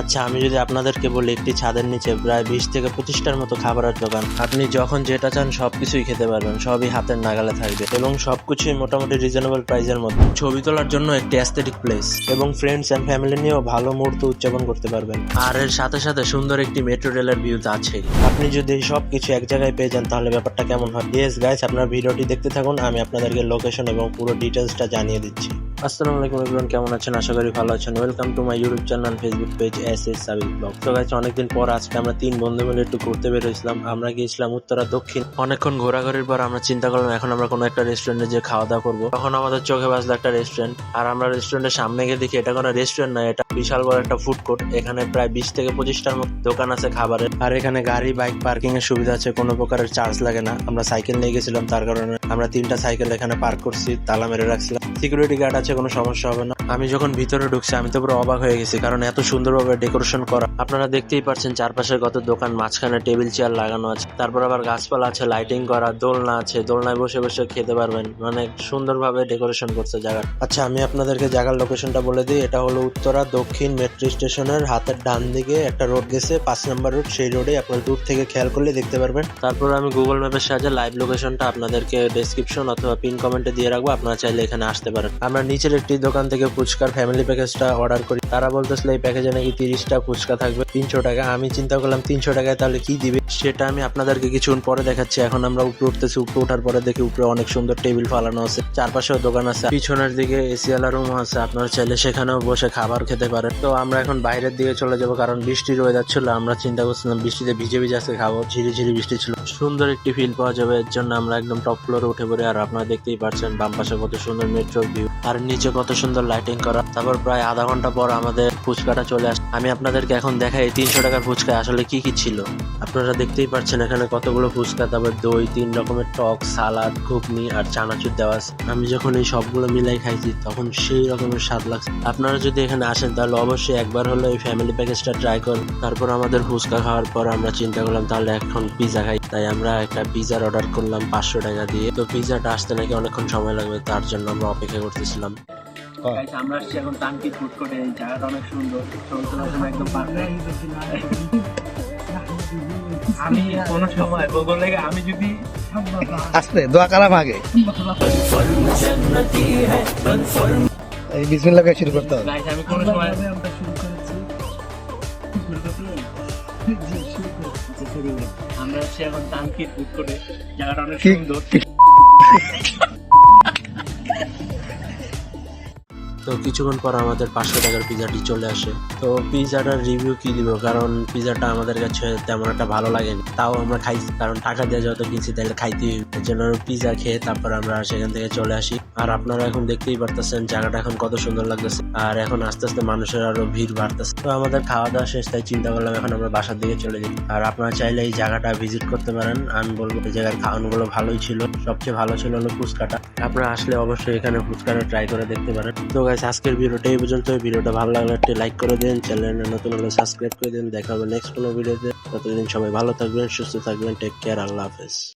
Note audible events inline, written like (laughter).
আচ্ছা আমি যদি আপনাদেরকে বলি, একটি ছাদের নিচে প্রায় বিশ থেকে পঁচিশটার মতো খাবারের দোকান। আপনি যখন যেটা চান সব কিছুই খেতে পারবেন, সবই হাতের নাগালে থাকবে এবং সব কিছুই মোটামুটি রিজনেবল প্রাইসের মধ্যে। ছবি তোলার জন্য একটি অ্যাস্থেটিক প্লেস এবং ফ্রেন্ডস অ্যান্ড ফ্যামিলি নিয়েও ভালো মুহূর্ত উদযাপন করতে পারবেন। আর এর সাথে সাথে সুন্দর একটি মেট্রো রেলের ভিউ তো আপনি যদি সব কিছু এক জায়গায় পেয়ে যান, তাহলে ব্যাপারটা কেমন হয়? ইয়েস গাইস আপনার ভিডিওটি দেখতে থাকুন, আমি আপনাদেরকে লোকেশন এবং পুরো ডিটেলসটা জানিয়ে দিচ্ছি। আসসালামু আলাইকুম এভরিওয়ান কেমন আছেন? আশা করি ভালো আছেন। Welcome to my YouTube channel Facebook page S S Sabik blog তো গাইস অনেকদিন পর আজকে আমরা তিন বন্ধু মিলে একটু ঘুরতে বেরোইছিলাম আমরা গিয়েছিলাম উত্তরা দক্ষিণ। অনেকক্ষণ ঘোরাঘুরির পর আমরা চিন্তা করলাম, এখন আমরা কোনো একটা রেস্টুরেন্টে যে খাওয়া দাওয়া করব। তখন আমাদের চোখে বাজলো একটা রেস্টুরেন্ট আর আমরা রেস্টুরেন্টের সামনে গিয়ে দেখি, এটা কোনো রেস্টুরেন্ট নয় এটা বিশাল বড় একটা ফুড কোর্ট এখানে প্রায় বিশ থেকে পঁচিশটার মতো দোকান আছে খাবারের। আর এখানে গাড়ি বাইক পার্কিং এর সুবিধা আছে, কোনো প্রকারের চার্জ লাগে না। আমরা সাইকেল নিয়ে গেছিলাম, তার কারণে আমরা তিনটা সাইকেল এখানে পার্ক করছি, তালা মেরে রাখছিলাম। সিকিউরিটি গার্ড আছে কোনো সমস্যা হবে না। আমি যখন ভিতরে ঢুকছি, আমি তো পুরো অবাক হয়ে গেছি, কারণ এত সুন্দরভাবে ডেকোরেশন করা। আপনারা দেখতেই পাচ্ছেন চারপাশে কত দোকান, মাঝখানে টেবিল চেয়ার লাগানো আছে, তারপর আবার গাছপালা আছে লাইটিং করা, দোলনা আছে, দোলনায় বসে বসে খেতে পারবেন। মানে সুন্দরভাবে ডেকোরেশন করছে জায়গা আচ্ছা আমি আপনাদেরকে জায়গার লোকেশনটা বলে দিই, এটা হলো উত্তরা দক্ষিণ মেট্রো স্টেশনের হাতের ডান দিকে একটা রোড গেছে, পাঁচ নম্বর রোড সেই রোডে আপনার দূর থেকে খেয়াল করলে দেখতে পারবেন। তারপর আমি গুগল ম্যাপের সাহায্যে লাইভ লোকেশনটা আপনাদেরকে ডেসক্রিপশন অথবা পিন কমেন্টে দিয়ে রাখব, আপনারা চাইলে এখানে আসতে পারেন। আমরা নিচের একটি দোকান থেকে ফুচকার ফ্যামিলি প্যাকেজটা অর্ডার করি। তারা বলতেছিল, এই প্যাকেজে নাকি তিরিশটা ফুচকা থাকবে, তিনশো টাকা। আমি চিন্তা করলাম, তিনশো টাকায় তাহলে কি দিবে? সেটা আমি আপনাদেরকে কিছুক্ষণ পরে দেখাচ্ছি। এখন আমরা উপরে উঠতেছি। উপরে ওঠার পরে দেখি উপরে অনেক সুন্দর টেবিল ফালানো আছে। চারপাশেও দোকান আছে। পিছনের দিকে এসিয়ালা রুম আছে। আপনারা চাইলে সেখানেও বসে খাবার খেতে পারেন। তো আমরা এখন বাইরের দিকে চলে যাব, কারণ বৃষ্টির ওয়েদার ছিল আমরা চিন্তা করছিলাম, বৃষ্টিতে ভিজে ভিজে আজকে খাব। ঝিরি ঝিরি বৃষ্টি ছিল। সুন্দর একটি ফিল পাওয়া যাবে। এর জন্য আমরা একদম টপ ফ্লোরে উঠে পড়ি। আর আপনারা দেখতেই পাচ্ছেন, বাম পাশে কত সুন্দর মেট্রোর ভিউ আর নিচে কত সুন্দর লাইটিং করা। তারপর প্রায় আধা ঘণ্টা পর আমাদের ফুচকাটা চলে আসে। আমি আপনাদেরকে এখন দেখাই তিনশো টাকার ফুচকা, আসলে কি কি ছিল? আপনারা দেখতেই পাচ্ছেন এখানে কতগুলো ফুচকা, তারপর দই, তিন রকমের টক, সালাদ, ঘুগনি আর চানাচুর দেওয়া আছে। আমি যখন এই সবগুলো মিলাই খাইছি, তখন সেই রকমের স্বাদ লাগছে। আপনারা যদি এখানে আসেন, তাহলে অবশ্যই একবার হলো এই ফ্যামিলি প্যাকেজটা ট্রাই করুন। তারপর আমাদের ফুচকা খাওয়ার পর আমরা চিন্তা করলাম, তাহলে এখন পিজা খাই। তাই আমরা একটা পিজার অর্ডার করলাম পাঁচশো টাকা দিয়ে। তো পিজাটা আসতে নাকি অনেকক্ষণ সময় লাগবে, তার জন্য আমরা অপেক্ষা করতেছিলাম। আমরা আসছি এখন টানকি ফুড কোর্টে এই জায়গাটা অনেক সুন্দর। ছবি তোলার জন্য একদম পারফেক্ট আমি কোনো সময় বলব লাগে আমি যদি আসতে দোয়া কালাম আগে। এই বিসমিল্লাহ শুরু করতে হবে। আমি কোনো সময় আমরা আসছি এখন টানকি ফুড কোর্টে জায়গাটা অনেক সুন্দর। (laughs) তো কিছুক্ষণ পর আমাদের পাঁচশো টাকার পিজাটি চলে আসে। তো পিজাটার রিভিউ কি দিব? কারণ পিজাটা আমাদের কাছে তেমন একটা ভালো লাগেনি। তাও আমরা খাইছি কারণ টাকা দিয়ে যত কিনছি তাহলে খাইতে এর জন্য পিজা খেয়ে তারপর আমরা সেখান থেকে চলে আসি। আর আপনারা এখন দেখতেই পারতেছেন, জায়গাটা এখন কত সুন্দর লাগতেছে। আর এখন আস্তে আস্তে মানুষের আরও ভিড় বাড়তেছে। তো আমাদের খাওয়া দাওয়া শেষ, তাই চিন্তা করলাম এখন আমরা বাসার দিকে চলে যাই। আর আপনারা চাইলে এই জায়গাটা ভিজিট করতে পারেন। আমি বলব এই জায়গার খাওয়ানোগুলো ভালোই ছিল। সবচেয়ে ভালো ছিল হলো ফুচকাটা। আপনারা আসলে অবশ্যই এখানে ফুচকাটা ট্রাই করে দেখতে পারেন। তো গাইস, আজকের ভিডিওটা এই পর্যন্ত ভিডিওটা ভালো লাগলে একটি লাইক করে দিন, চ্যানেলে নতুন হলে সাবস্ক্রাইব করে দিন। দেখা হবে নেক্সট কোনো ভিডিওতে। ততদিন সবাই ভালো থাকবেন, সুস্থ থাকবেন টেক কেয়ার আল্লাহ হাফেজ।